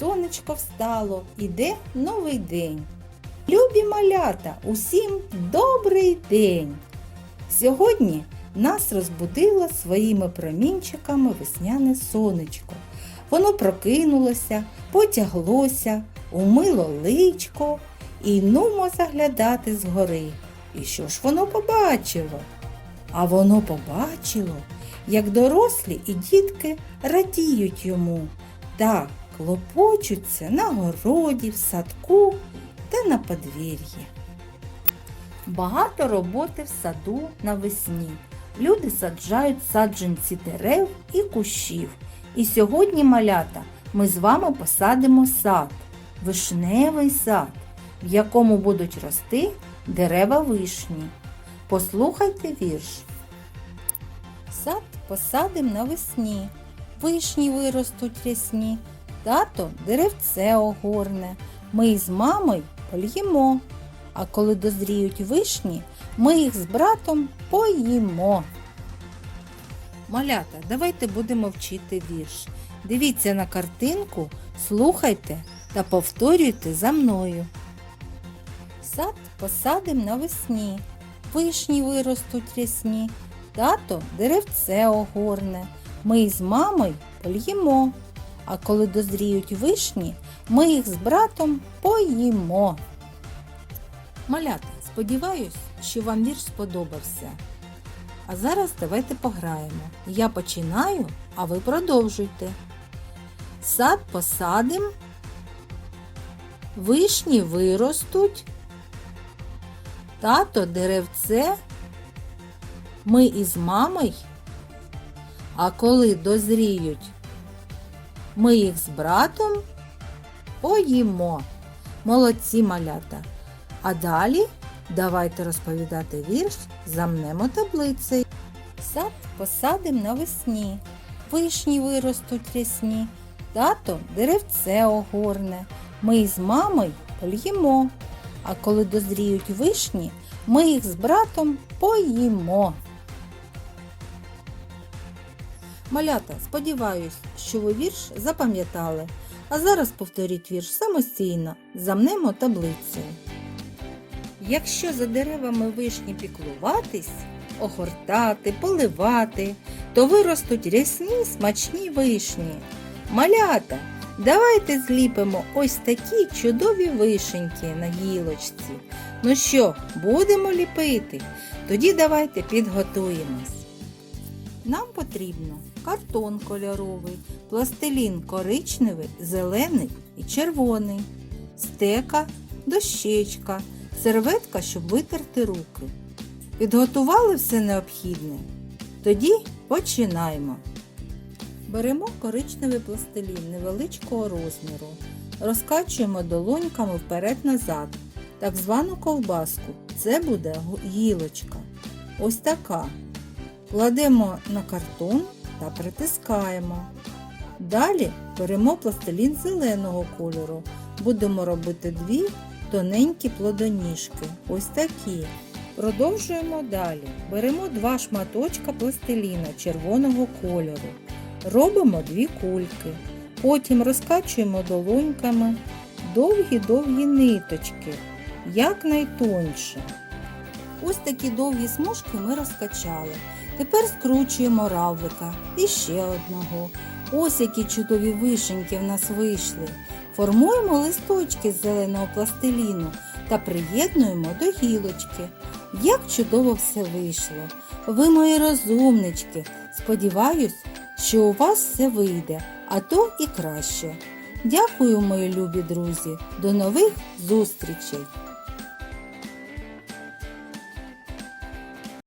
сонечко встало, іде новий день. Любі малята, усім добрий день! Сьогодні нас розбудило своїми промінчиками весняне сонечко. Воно прокинулося, потяглося, умило личко і нумо заглядати згори. І що ж воно побачило? А воно побачило, як дорослі і дітки радіють йому та клопочуться на городі, в садку та на подвір'ї. Багато роботи в саду навесні. Люди саджають саджанці дерев і кущів. І сьогодні, малята, ми з вами посадимо сад, вишневий сад, в якому будуть рости дерева вишні. Послухайте вірш. Сад посадим навесні, вишні виростуть рясні, тато деревце огорне, ми із мамою польємо. А коли дозріють вишні, ми їх з братом поїмо. Малята, давайте будемо вчити вірш. Дивіться на картинку, слухайте та повторюйте за мною. Сад посадим навесні, вишні виростуть рясні, тато деревце огорне, ми із мамою польємо. А коли дозріють вишні, ми їх з братом поїмо. Малята, сподіваюсь, що вам вірш сподобався. А зараз давайте пограємо. Я починаю, а ви продовжуйте. Сад посадим, вишні виростуть, тато деревце, ми із мамою, а коли дозріють, ми їх з братом поїмо. Молодці малята! А далі давайте розповідати вірш замнемо таблицею. Сад посадим навесні, вишні виростуть рясні, тато деревце огорне, ми із мамою польємо. А коли дозріють вишні, ми їх з братом поїмо. Малята, сподіваюсь, що ви вірш запам'ятали. А зараз повторіть вірш самостійно, замнемо таблицею. Якщо за деревами вишні піклуватись, огортати, поливати, то виростуть рясні смачні вишні. Малята, давайте зліпимо ось такі чудові вишеньки на гілочці. Ну що, будемо ліпити? Тоді давайте підготуємось. Нам потрібно картон кольоровий, пластилін коричневий, зелений і червоний, стека, дощечка, серветка, щоб витерти руки. Підготували все необхідне? Тоді починаємо. Беремо коричневий пластилін невеличкого розміру, розкачуємо долоньками вперед-назад, так звану ковбаску. Це буде гілочка. Ось така. Кладемо на картон та притискаємо. Далі беремо пластилін зеленого кольору. Будемо робити дві тоненькі плодоніжки. Ось такі. Продовжуємо далі. Беремо два шматочка пластиліна червоного кольору. Робимо дві кульки. Потім розкачуємо долоньками довгі-довгі ниточки, якнайтоньше. Ось такі довгі смужки ми розкачали. Тепер скручуємо равлика і ще одного. Ось які чудові вишеньки в нас вийшли. Формуємо листочки з зеленого пластиліну та приєднуємо до гілочки. Як чудово все вийшло! Ви мої розумнички. Сподіваюсь, що у вас все вийде, а то і краще. Дякую, мої любі друзі. До нових зустрічей!